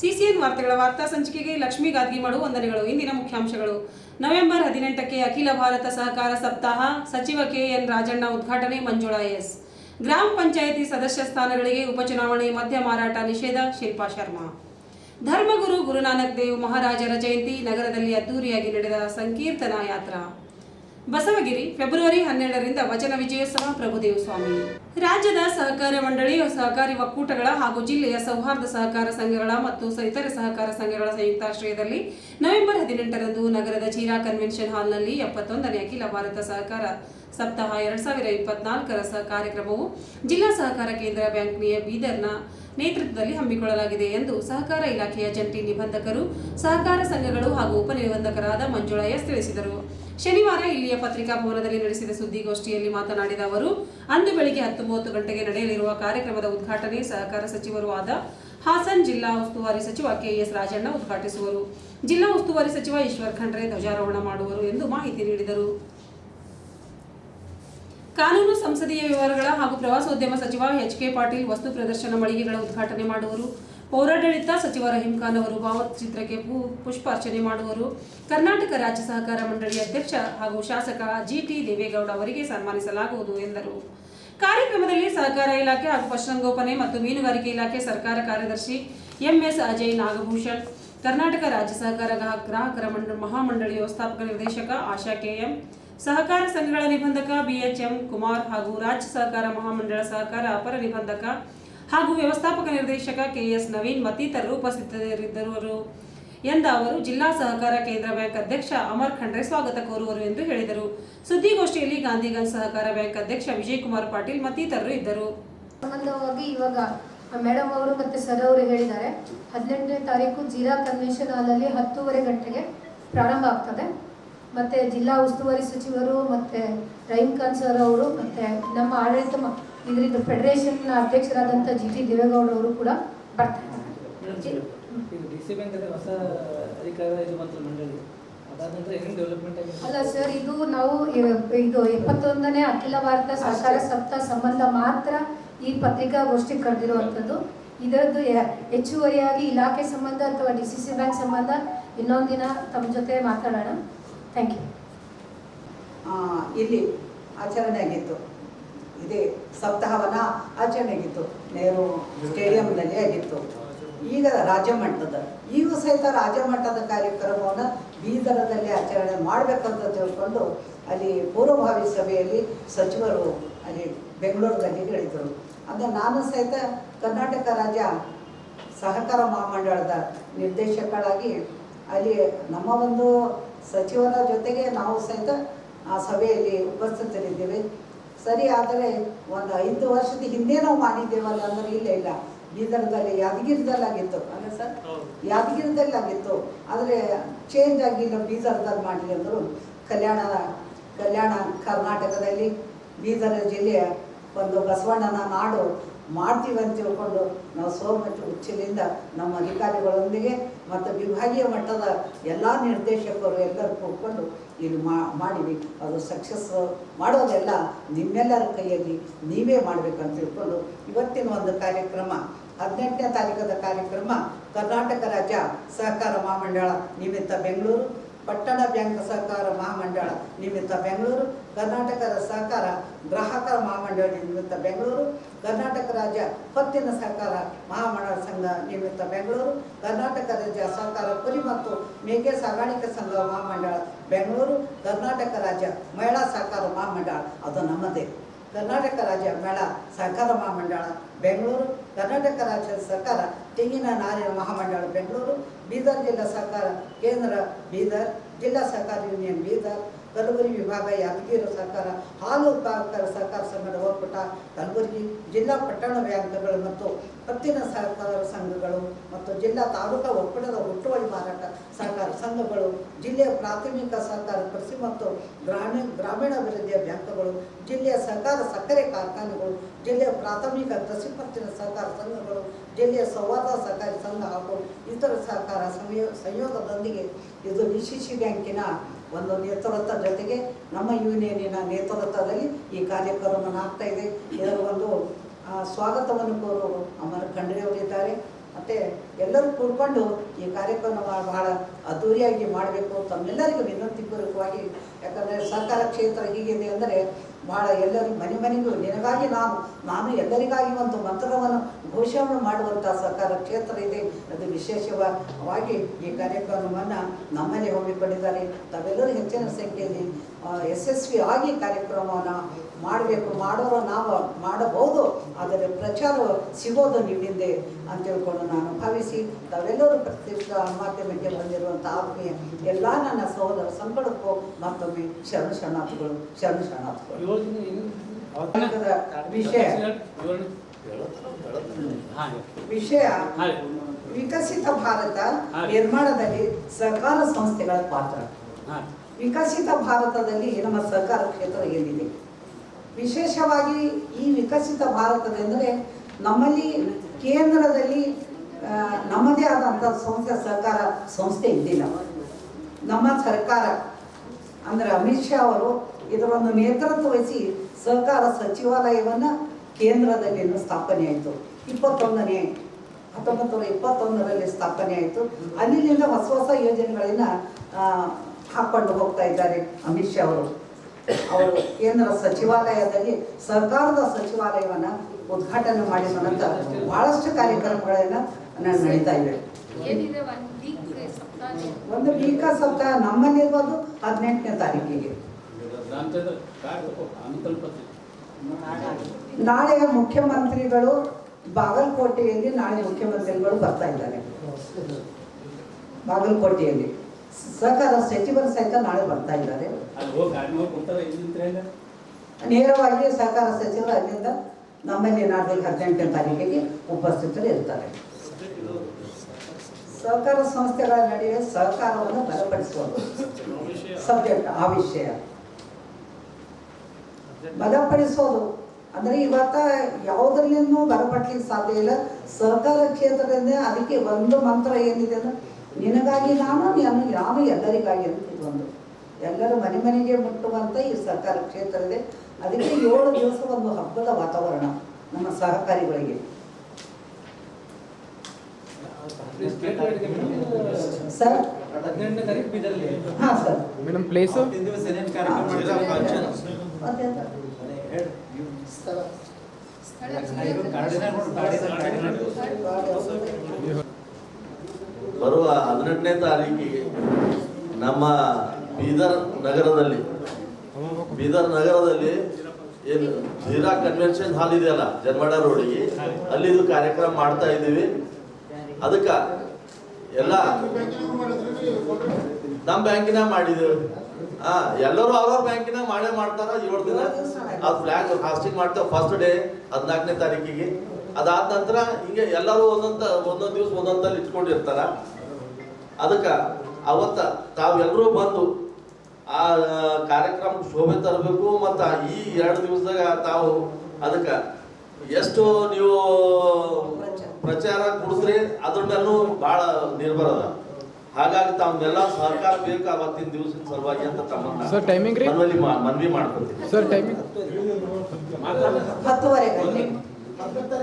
CCN ವಾರ್ತೆಗಳ ವಾರ್ತಾ ಸಂಚಿಕೆಗೆ ಲಕ್ಷ್ಮೀ ಗಾದ್ಗಿಮಡು ವಂದನೆಗಳು. ಇಂದಿನ ಮುಖ್ಯಾಂಶಗಳು. ನವೆಂಬರ್ ಹದಿನೆಂಟಕ್ಕೆ ಅಖಿಲ ಭಾರತ ಸಹಕಾರ ಸಪ್ತಾಹ, ಸಚಿವ ಕೆಎನ್ ರಾಜಣ್ಣ ಉದ್ಘಾಟನೆ, ಮಂಜುಳಾ ಎಸ್. ಗ್ರಾಮ ಪಂಚಾಯಿತಿ ಸದಸ್ಯ ಸ್ಥಾನಗಳಿಗೆ ಉಪಚುನಾವಣೆ, ಮದ್ಯ ಮಾರಾಟ ನಿಷೇಧ, ಶಿಲ್ಪಾ ಶರ್ಮಾ. ಧರ್ಮಗುರು ಗುರುನಾನಕ್ ದೇವ್ ಮಹಾರಾಜರ ಜಯಂತಿ, ನಗರದಲ್ಲಿ ಅದ್ದೂರಿಯಾಗಿ ನಡೆದ ಸಂಕೀರ್ತನಾ ಯಾತ್ರಾ. ಬಸವಗಿರಿ, ಫೆಬ್ರವರಿ ಹನ್ನೆರಡರಿಂದ ವಚನ ವಿಜಯೋತ್ಸವ ಪ್ರಭುದೇವ ಸ್ವಾಮಿ ರಾಜ್ಯದ ಸಹಕಾರ ಮಂಡಳಿ, ಸಹಕಾರಿ ಒಕ್ಕೂಟಗಳ ಹಾಗೂ ಜಿಲ್ಲೆಯ ಸೌಹಾರ್ದ ಸಹಕಾರ ಸಂಘಗಳ ಮತ್ತು ಇತರೆ ಸಹಕಾರ ಸಂಘಗಳ ಸಂಯುಕ್ತಾಶ್ರಯದಲ್ಲಿ ನವೆಂಬರ್ ಹದಿನೆಂಟರಂದು ನಗರದ ಚೀರಾ ಕನ್ವೆನ್ಷನ್ ಹಾಲ್ನಲ್ಲಿ ಎಪ್ಪತ್ತೊಂದನೇ ಅಖಿಲ ಭಾರತ ಸಹಕಾರ ಸಪ್ತಾಹ ಎರಡ್ ಸಾವಿರ ಇಪ್ಪತ್ನಾಲ್ಕರ ಸಹ ಕಾರ್ಯಕ್ರಮವು ಜಿಲ್ಲಾ ಸಹಕಾರ ಕೇಂದ್ರ ಬ್ಯಾಂಕ್ ನಿಯ ಬೀದರ್ನ ನೇತೃತ್ವದಲ್ಲಿ ಹಮ್ಮಿಕೊಳ್ಳಲಾಗಿದೆ ಎಂದು ಸಹಕಾರ ಇಲಾಖೆಯ ಜಂಟಿ ನಿಬಂಧಕರು, ಸಹಕಾರ ಸಂಘಗಳು ಹಾಗೂ ಉಪನಿಬಂಧಕರಾದ ಮಂಜುಳಾ ಎಸ್ ತಿಳಿಸಿದರು. ಶನಿವಾರ ಇಲ್ಲಿಯ ಪತ್ರಿಕಾ ಭವನದಲ್ಲಿ ನಡೆಸಿದ ಸುದ್ದಿಗೋಷ್ಠಿಯಲ್ಲಿ ಮಾತನಾಡಿದ ಅವರು, ಅಂದು ಬೆಳಿಗ್ಗೆ ಹತ್ತು ಮೂವತ್ತು ಗಂಟೆಗೆ ನಡೆಯಲಿರುವ ಕಾರ್ಯಕ್ರಮದ ಉದ್ಘಾಟನೆ ಸಹಕಾರ ಸಚಿವರೂ ಆದ ಹಾಸನ್ ಜಿಲ್ಲಾ ಉಸ್ತುವಾರಿ ಸಚಿವ ಕೆಎಸ್ ರಾಜಣ್ಣ ಉದ್ಘಾಟಿಸುವರು. ಜಿಲ್ಲಾ ಉಸ್ತುವಾರಿ ಸಚಿವ ಈಶ್ವರ್ ಖಂಡ್ರೆ ಧ್ವಜಾರೋಹಣ ಮಾಡುವರು ಎಂದು ಮಾಹಿತಿ ನೀಡಿದರು. ಕಾನೂನು ಸಂಸದೀಯ ವ್ಯವಹಾರಗಳ ಹಾಗೂ ಪ್ರವಾಸೋದ್ಯಮ ಸಚಿವ ಎಚ್ ಕೆ ಪಾಟೀಲ್ ವಸ್ತು ಪ್ರದರ್ಶನ ಮಳಿಗೆಗಳ ಉದ್ಘಾಟನೆ ಮಾಡುವರು. ಪೌರಾಡಳಿತ ಸಚಿವ ರಹೀಂ ಖಾನ್ ಅವರು ಭಾವಚಿತ್ರಕ್ಕೆ ಪುಷ್ಪಾರ್ಚನೆ ಮಾಡುವರು. ಕರ್ನಾಟಕ ರಾಜ್ಯ ಸಹಕಾರ ಮಂಡಳಿ ಅಧ್ಯಕ್ಷ ಹಾಗೂ ಶಾಸಕ ಜಿಟಿ ದೇವೇಗೌಡ ಅವರಿಗೆ ಸನ್ಮಾನಿಸಲಾಗುವುದು ಎಂದರು. ಕಾರ್ಯಕ್ರಮದಲ್ಲಿ ಸಹಕಾರ ಇಲಾಖೆ ಹಾಗೂ ಪಶುಸಂಗೋಪನೆ ಮತ್ತು ಮೀನುಗಾರಿಕೆ ಇಲಾಖೆ ಸರ್ಕಾರ ಕಾರ್ಯದರ್ಶಿ ಎಂಎಸ್ ಅಜಯ್ ನಾಗಭೂಷಣ್, ಕರ್ನಾಟಕ ರಾಜ್ಯ ಸಹಕಾರ ಗ್ರಾಹಕ- ಗ್ರಾಹಕರ ಮಂಡ, ಮಹಾಮಂಡಳಿ ವ್ಯವಸ್ಥಾಪಕ ನಿರ್ದೇಶಕ ಆಶಾ ಕೆಎಂ ಸಹಕಾರ ಸಂಘಗಳ ನಿಬಂಧಕ ಬಿಎಚ್ಎಂ ಕುಮಾರ್ ಹಾಗೂ ರಾಜ್ಯ ಸಹಕಾರ ಮಹಾಮಂಡಳ ಸಹಕಾರ ಅಪರ ನಿಬಂಧಕ ಹಾಗೂ ವ್ಯವಸ್ಥಾಪಕ ನಿರ್ದೇಶಕ ಕೆಎಸ್ ನವೀನ್ ಮತ್ತಿತರರು ಉಪಸ್ಥಿತರಿದ್ದರು. ಎಂದ ಅವರು, ಜಿಲ್ಲಾ ಸಹಕಾರ ಕೇಂದ್ರ ಬ್ಯಾಂಕ್ ಅಧ್ಯಕ್ಷ ಅಮರ್ ಖಂಡ್ರೆ ಸ್ವಾಗತ ಕೋರುವರು ಎಂದು ಹೇಳಿದರು. ಸುದ್ದಿಗೋಷ್ಠಿಯಲ್ಲಿ ಗಾಂಧಿಗಂಜ್ ಸಹಕಾರ ಬ್ಯಾಂಕ್ ಅಧ್ಯಕ್ಷ ವಿಜಯ್ ಕುಮಾರ್ ಪಾಟೀಲ್ ಮತ್ತಿತರರು ಇದ್ದರು. ಸಂಬಂಧವಾಗಿ ಇವಾಗ ಮೇಡಮ್ ಅವರು ಮತ್ತೆ ಸರ್ ಅವರು ಹೇಳಿದ್ದಾರೆ, ಹದಿನೆಂಟನೇ ತಾರೀಕು ಜೀರಾ ಕನ್ವೆನ್ಷನ್ ಹಾಲಲ್ಲಿ ಹತ್ತೂವರೆ ಗಂಟೆಗೆ ಪ್ರಾರಂಭ ಆಗ್ತದೆ. ಮತ್ತೆ ಜಿಲ್ಲಾ ಉಸ್ತುವಾರಿ ಸಚಿವರು ಮತ್ತೆ ರಹೀಂ ಖಾನ್ ಸರ್ ಅವರು ಮತ್ತೆ ನಮ್ಮ ಆಡಳಿತ ಇದರಿಂದ ಫೆಡರೇಷನ್ ಅಧ್ಯಕ್ಷರಾದಂಥ ಜಿ ಟಿ ದೇವೇಗೌಡ ಅವರು ಕೂಡ ಬರ್ತಾರೆ. ಅಲ್ಲ ಸರ್ ಇದು ನಾವು ಇದು ಎಪ್ಪತ್ತೊಂದನೇ ಅಖಿಲ ಭಾರತ ಸಹಕಾರ ಸಪ್ತಾಹ ಸಂಬಂಧ ಮಾತ್ರ ಈ ಪತ್ರಿಕಾಗೋಷ್ಠಿ ಕರೆದಿರುವಂಥದ್ದು ಇದರದ್ದು ಹೆಚ್ಚುವರಿಯಾಗಿ ಇಲಾಖೆ ಸಂಬಂಧ ಅಥವಾ ಡಿ ಸಿ ಸಿ ಬ್ಯಾಂಕ್ ಸಂಬಂಧ ಇನ್ನೊಂದು ದಿನ ತಮ್ಮ ಜೊತೆ ಮಾತಾಡೋಣ. ಥ್ಯಾಂಕ್ ಯು ಆ, ಇಲ್ಲಿ ಆಚರಣೆ ಆಗಿತ್ತು. ಇದೇ. ಸಪ್ತಾಹವನ್ನ ಆಚರಣೆ ಆಗಿತ್ತು ನೆಹರು ಸ್ಟೇಡಿಯಂನಲ್ಲಿ ಆಗಿತ್ತು. ಈಗ ರಾಜ್ಯ ಮಟ್ಟದ ಈಗ ಸಹಿತ ರಾಜ್ಯ ಮಟ್ಟದ ಕಾರ್ಯಕ್ರಮವನ್ನು ಬೀದರದಲ್ಲಿ ಆಚರಣೆ ಮಾಡಬೇಕಂತ ತಿಳ್ಕೊಂಡು ಅಲ್ಲಿ ಪೂರ್ವಭಾವಿ ಸಭೆಯಲ್ಲಿ ಸಚಿವರು ಅಲ್ಲಿ ಬೆಂಗಳೂರಿನಲ್ಲಿ ಹೇಳಿದರು. ಅಂದರೆ ನಾನು ಸಹಿತ ಕರ್ನಾಟಕ ರಾಜ್ಯ ಸಹಕಾರ ಮಹಾಮಂಡಳದ ನಿರ್ದೇಶಕರಾಗಿ ಅಲ್ಲಿ ನಮ್ಮ ಒಂದು ಸಚಿವರ ಜೊತೆಗೆ ನಾವು ಸಹಿತ ಆ ಸಭೆಯಲ್ಲಿ ಉಪಸ್ಥಿತರಿದ್ದೇವೆ. ಸರಿ ಆದರೆ ಒಂದು ಐದು ವರ್ಷದ ಹಿಂದೆ ನಾವು ಮಾಡಿದ್ದೇವಲ್ಲ ಅಂದ್ರೆ ಇಲ್ಲ ಇಲ್ಲ. ಬೀದರ್ದಲ್ಲಿ ಯಾದಗಿರಿದಲ್ಲಾಗಿತ್ತು ಅಲ್ಲ ಸರ್? ಯಾದಗಿರಿದಲ್ಲಾಗಿತ್ತು ಆದರೆ ಚೇಂಜ್ ಆಗಿಲ್ಲ ಬೀದರ್ದಲ್ಲಿ ಮಾಡಲಿ ಅಂದರು. ಕಲ್ಯಾಣ ಕಲ್ಯಾಣ ಕರ್ನಾಟಕದಲ್ಲಿ ಬೀದರ್ ಜಿಲ್ಲೆಯ ಒಂದು ಬಸವಣ್ಣನ ನಾಡು ಮಾಡ್ತೀವಿ ಅಂತ ತಿಳ್ಕೊಂಡು ನಾವು ಸೋಮಟ್ಟು ಹುಚ್ಚಿನಿಂದ ನಮ್ಮ ಅಧಿಕಾರಿಗಳೊಂದಿಗೆ ಮತ್ತು ವಿಭಾಗೀಯ ಮಟ್ಟದ ಎಲ್ಲ ನಿರ್ದೇಶಕರು ಎಲ್ಲರೂ ಕೂತ್ಕೊಂಡು ಇಲ್ಲಿ ಮಾಡಿವಿ ಅದು ಸಕ್ಸಸ್ ಮಾಡೋದೆಲ್ಲ ನಿಮ್ಮೆಲ್ಲರ ಕೈಯಲ್ಲಿ ನೀವೇ ಮಾಡಬೇಕಂತ ತಿಳ್ಕೊಂಡು ಇವತ್ತಿನ ಒಂದು ಕಾರ್ಯಕ್ರಮ, ಹದಿನೆಂಟನೇ ತಾರೀಕದ ಕಾರ್ಯಕ್ರಮ ಕರ್ನಾಟಕ ರಾಜ್ಯ ಸಹಕಾರ ಮಹಾಮಂಡಳ, ನಿಮಿತ್ತ ಬೆಂಗಳೂರು. ಪಟ್ಟಣ ಬ್ಯಾಂಕ್ ಸಹಕಾರ ಮಹಾಮಂಡಳ ನಿಮಿತ್ತ ಬೆಂಗಳೂರು, ಕರ್ನಾಟಕದ ಸಹಕಾರ ಗ್ರಾಹಕರ ಮಹಾಮಂಡಳ ನಿಮಿತ್ತ ಬೆಂಗಳೂರು, ಕರ್ನಾಟಕ ರಾಜ್ಯ ಪತ್ತಿನ ಸಹಕಾರ ಮಹಾಮಂಡಳ ಸಂಘ ನಿಮಿತ್ತ ಬೆಂಗಳೂರು, ಕರ್ನಾಟಕ ರಾಜ್ಯ ಸಹಕಾರ ಕುರಿ ಮತ್ತು ಮೇಕೆ ಸಾಗಾಣಿಕೆ ಸಂಘ ಮಹಾಮಂಡಳ ಬೆಂಗಳೂರು, ಕರ್ನಾಟಕ ರಾಜ್ಯ ಮಹಿಳಾ ಸಹಕಾರ ಮಹಾಮಂಡಳ, ಅದು ನಮ್ಮದೇ. ಕರ್ನಾಟಕ ರಾಜ್ಯ ಮಹಿಳಾ ಸಹಕಾರ ಮಹಾಮಂಡಳ ಬೆಂಗಳೂರು, ಕರ್ನಾಟಕ ರಾಜ್ಯ ಸರ್ಕಾರ ತೆಂಗಿನ ನಾರಿನ ಮಹಾಮಂಡಳ ಬೆಂಗಳೂರು ಬೀದರ್ ಜಿಲ್ಲಾ ಸಹಕಾರ ಕೇಂದ್ರ ಬೀದರ್ ಜಿಲ್ಲಾ ಸಹಕಾರ ಯೂನಿಯನ್ ಬೀದರ್ ಕಲಬುರಗಿ ವಿಭಾಗ ಯಾದಗಿರಿ ಸರ್ಕಾರ, ಹಾಲು ಉತ್ಪಾದಕರ ಸಹಕಾರ ಸಂಘದ ಒಕ್ಕೂಟ ಕಲಬುರಗಿ ಜಿಲ್ಲಾ ಪಟ್ಟಣ ಬ್ಯಾಂಕ್ಗಳು ಮತ್ತು ಪತ್ತಿನ ಸಹಕಾರ ಸಂಘಗಳು ಮತ್ತು ಜಿಲ್ಲಾ ತಾಲೂಕಾ ಒಕ್ಕೂಟದ ಹುಟ್ಟುವಳಿ ಮಾರಾಟ ಸಹಕಾರ ಸಂಘಗಳು, ಜಿಲ್ಲೆಯ ಪ್ರಾಥಮಿಕ ಸಹಕಾರ ಕೃಷಿ ಮತ್ತು ಗ್ರಾಮೀಣ, ಗ್ರಾಮೀಣಾಭಿವೃದ್ಧಿಯ ಬ್ಯಾಂಕ್ಗಳು, ಜಿಲ್ಲೆಯ ಸಹಕಾರ ಸಕ್ಕರೆ ಕಾರ್ಖಾನೆಗಳು, ಜಿಲ್ಲೆಯ ಪ್ರಾಥಮಿಕ ಕೃಷಿ ಪತ್ತಿನ ಸಹಕಾರ ಸಂಘಗಳು, ಜಿಲ್ಲೆಯ ಸಂವಾದ ಸಹಕಾರಿ ಸಂಘ ಹಾಗೂ ಇತರ ಸಹಕಾರ ಸಂಯೋ, ಸಂಯೋಗದೊಂದಿಗೆ ಇದು ಸಿ ಬ್ಯಾಂಕಿನ ಒಂದು ನೇತೃತ್ವ ಜೊತೆಗೆ ನಮ್ಮ ಯೂನಿಯನಿನ ನೇತೃತ್ವದಲ್ಲಿ ಈ ಕಾರ್ಯಕ್ರಮವನ್ನು ಆಗ್ತಾ ಇದೆ. ಇದರ ಒಂದು ಸ್ವಾಗತವನ್ನು ಕೋರು ಅಮರ್ ಖಂಡ್ರೆ ಅವರಿದ್ದಾರೆ. ಮತ್ತು ಎಲ್ಲರೂ ಕೂಡ್ಕೊಂಡು ಈ ಕಾರ್ಯಕ್ರಮ ಬಹಳ ಅದ್ದೂರಿಯಾಗಿ ಮಾಡಬೇಕು ತಮ್ಮೆಲ್ಲರಿಗೂ ವಿನಂತಿ ಪೂರ್ವಕವಾಗಿ. ಯಾಕಂದರೆ ಸರ್ಕಾರ ಕ್ಷೇತ್ರ ಹೀಗಿದೆ ಅಂದರೆ ಬಹಳ ಎಲ್ಲರಿಗೂ ಮನೆ ಮನೆಗೂ ನಿನಗಾಗಿ ನಾನು ನಾನು ಎಲ್ಲರಿಗಾಗಿ ಒಂದು ಮಂತ್ರವನ್ನು ಘೋಷಣೆ ಮಾಡುವಂಥ ಸರ್ಕಾರ ಕ್ಷೇತ್ರ ಇದೆ. ಅದು ವಿಶೇಷವಾಗಿ ಈ ಕಾರ್ಯಕ್ರಮವನ್ನು ನಮ್ಮಲ್ಲಿ ಹಮ್ಮಿಕೊಂಡಿದ್ದಾರೆ. ತಾವೆಲ್ಲರೂ ಹೆಚ್ಚಿನ ಸಂಖ್ಯೆಯಲ್ಲಿ ಯಶಸ್ವಿ ಆಗಿ ಕಾರ್ಯಕ್ರಮವನ್ನು ಮಾಡಬೇಕು ಮಾಡೋರು ನಾವು ಮಾಡಬಹುದು ಆದರೆ ಪ್ರಚಾರ ಸಿಗೋದು ನಿಮ್ಮಿಂದೆ ಅಂತ ಹೇಳ್ಕೊಂಡು ನಾನು ಭಾವಿಸಿ ತಾವೆಲ್ಲರೂ ಪ್ರತ್ಯಕ್ಷ ಮಾಧ್ಯಮಕ್ಕೆ ಬಂದಿರುವಂಥ ಆತ್ಮೀಯ ಎಲ್ಲ ನನ್ನ ಸಹೋದರ ಸಂಕಟಕ್ಕೂ ಮತ್ತೊಮ್ಮೆ ಶರಣ ಶರಣಾರ್ಥಿಗಳು ಶರಣ ಶರಣಾರ್ಥಿಗಳು. ವಿಷಯ. ವಿಷಯ ವಿಕಸಿತ ಭಾರತ ನಿರ್ಮಾಣದಲ್ಲಿ ಸರ್ಕಾರ ಸಂಸ್ಥೆಗಳ ಪಾತ್ರ. ವಿಕಸಿತ ಭಾರತದಲ್ಲಿ ನಮ್ಮ ಸಹಕಾರ ಕ್ಷೇತ್ರ ಏನಿದೆ? ವಿಶೇಷವಾಗಿ ಈ ವಿಕಸಿತ ಭಾರತದೆಂದರೆ ನಮ್ಮಲ್ಲಿ ಕೇಂದ್ರದಲ್ಲಿ ನಮ್ಮದೇ ಆದಂಥ ಸಂಸ್ಥೆ ಸಹಕಾರ ಸಂಸ್ಥೆ ಇದ್ದಿಲ್ಲ. ನಮ್ಮ ಸರ್ಕಾರ, ಅಂದರೆ ಅಮಿತ್ ಶಾ ಅವರು ಇದರೊಂದು ನೇತೃತ್ವ ವಹಿಸಿ ಸಹಕಾರ ಸಚಿವಾಲಯವನ್ನು ಕೇಂದ್ರದಲ್ಲಿ ಸ್ಥಾಪನೆ ಆಯಿತು. ಇಪ್ಪತ್ತೊಂದನೇ, ಹತ್ತೊಂಬತ್ತು ನೂರ ಇಪ್ಪತ್ತೊಂದರಲ್ಲಿ ಸ್ಥಾಪನೆ ಆಯಿತು. ಅಲ್ಲಿಂದ ಹೊಸ ಹೊಸ ಯೋಜನೆಗಳನ್ನು ಆ, ಹಾಕ್ಕೊಂಡು ಹೋಗ್ತಾ ಇದ್ದಾರೆ ಅಮಿತ್ ಶಾ ಅವರು. ಅವರು ಕೇಂದ್ರ ಸಚಿವಾಲಯದಲ್ಲಿ ಸರ್ಕಾರದ ಸಚಿವಾಲಯವನ್ನು ಉದ್ಘಾಟನೆ ಮಾಡಿದ ನಂತರ ಬಹಳಷ್ಟು ಕಾರ್ಯಕ್ರಮಗಳನ್ನು ನಾನು ನಡೀತಾ ಇವೆ. ಒಂದು ವೀಕ್ ಸಪ್ತಾಹ? ನಮ್ಮಲ್ಲಿರ್ಬೋದು ಹದಿನೆಂಟನೇ ತಾರೀಕಿಗೆ. ನಾಳೆ ಮುಖ್ಯಮಂತ್ರಿಗಳು ಬಾಗಲಕೋಟೆಯಲ್ಲಿ ನಾಳೆ ಮುಖ್ಯಮಂತ್ರಿಗಳು ಬರ್ತಾ ಇದ್ದಾರೆ. ಬಾಗಲಕೋಟೆಯಲ್ಲಿ. ಸಹಕಾರ ಸಚಿವರು ಸಹಿತ ನಾಳೆ ಬರ್ತಾ ಇದ್ದಾರೆ. ನೇರವಾಗಿ ಸಹಕಾರ ಸಚಿವರು ಅಲ್ಲಿಂದ ನಮ್ಮಲ್ಲಿ ನಾಳೆ ಹದಿನೆಂಟನೇ ತಾರೀಕಿಗೆ ಉಪಸ್ಥಿತರು ಇರ್ತಾರೆ. ಸಹಕಾರ ಸಂಸ್ಥೆಗಳ ನಡುವೆ ಸಹಕಾರವನ್ನು ಬಲಪಡಿಸುವುದು ಸಬ್ಜೆಕ್ಟ್ ಆ ವಿಷಯ. ಬಲಪಡಿಸೋದು ಅಂದ್ರೆ ಇವತ್ತ ಯಾವುದರಲ್ಲಿನೂ ಬಲಪಡಲಿಕ್ಕೆ ಸಾಧ್ಯ ಇಲ್ಲ. ಸಹಕಾರ ಕ್ಷೇತ್ರದಿಂದ ಅದಕ್ಕೆ ಒಂದು ಮಂತ್ರ ಏನಿದೆ ಅಂದ್ರೆ ನಿನಗಾಗಿ ನಾನು ನಾನು ಯಾವ ಎಲ್ಲರಿಗಾಗಿ ಅಂತ ಒಂದು ಎಲ್ಲರೂ ಮನೆ ಮನೆಗೆ ಮುಟ್ಟುವಂಥ ಈ ಸಹಕಾರ ಕ್ಷೇತ್ರದಲ್ಲಿ ಇದೆ ಅದಕ್ಕೆ ಏಳು ದಿವಸ ಒಂದು ಹಬ್ಬದ ವಾತಾವರಣ ನಮ್ಮ ಸಹಕಾರಿಗಳಿಗೆ. ಸರ್? ಹದಿನೆಂಟನೇ ತಾರೀಕು ಬೀದರ್ಲಿ ಹಾಂ ಸರ್. Madam place? ಸ್ಥಳ ಬರುವ ಹದಿನೆಂಟನೇ ತಾರೀಕಿಗೆ ನಮ್ಮ ಬೀದರ್ ನಗರದಲ್ಲಿ ಬೀದರ್ ನಗರದಲ್ಲಿ ಏನು ಜೀರಾ ಕನ್ವೆನ್ಷನ್ ಹಾಲ್ ಇದೆಯಲ್ಲ ಜನ್ವಾಡ ರೋಡಿಗೆ, ಅಲ್ಲಿ ಇದು ಕಾರ್ಯಕ್ರಮ ಮಾಡ್ತಾ ಇದ್ದೀವಿ. ಅದಕ್ಕೆ ಎಲ್ಲ ನಮ್ಮ ಬ್ಯಾಂಕಿನ ಮಾಡಿದ್ದೇವೆ. ಹಾ ಎಲ್ಲರೂ ಅವ್ರವ್ರ ಬ್ಯಾಂಕಿನ ಮಾಡೇ ಮಾಡ್ತಾರ. ಏಳು ದಿನ ಅದು ಫ್ಲಾಗ್ ಫಾಸ್ಟಿಂಗ್ ಮಾಡ್ತೇವೆ ಫಸ್ಟ್ ಡೇ ಹದಿನಾಲ್ಕನೇ ತಾರೀಕಿಗೆ. ಅದಾದ ನಂತರ ಹಿಂಗೆ ಎಲ್ಲರೂ ಒಂದೊಂದು ಒಂದೊಂದು ದಿವಸ ಒಂದೊಂದಲ್ಲಿ ಇಟ್ಕೊಂಡಿರ್ತಾರ. ಅದಕ್ಕೆ ಅವತ್ತ ತಾವೆಲ್ಲರೂ ಬಂದು ಆ ಕಾರ್ಯಕ್ರಮ ಶೋಭೆ ತರಬೇಕು ಮತ್ತು ಈ ಎರಡು ದಿವಸದಾಗ ತಾವು ಅದಕ್ಕೆ ಎಷ್ಟು ನೀವು ಪ್ರಚಾರ ಕೊಡಿಸ್ರಿ ಅದ್ರ ಮೇಲೂ ಭಾಳ ನಿರ್ಭರ ಅದ. ಹಾಗಾಗಿ ತಮ್ಮೆಲ್ಲ ಸಹಕಾರ ಬೇಕು ಅವತ್ತಿನ ದಿವಸ ಸಲುವಾಗಿ ಅಂತ ತಮ್ಮ ರೀ? ಮನವಿ ಮಾಡ್ಕೊತೀವಿ ಮನವಿ ಮಾಡ್ಕೊತೀನಿ ಸರ್ ಟೈಮಿಂಗ್ ಹತ್ತುವರೆ ಗಂಟೆ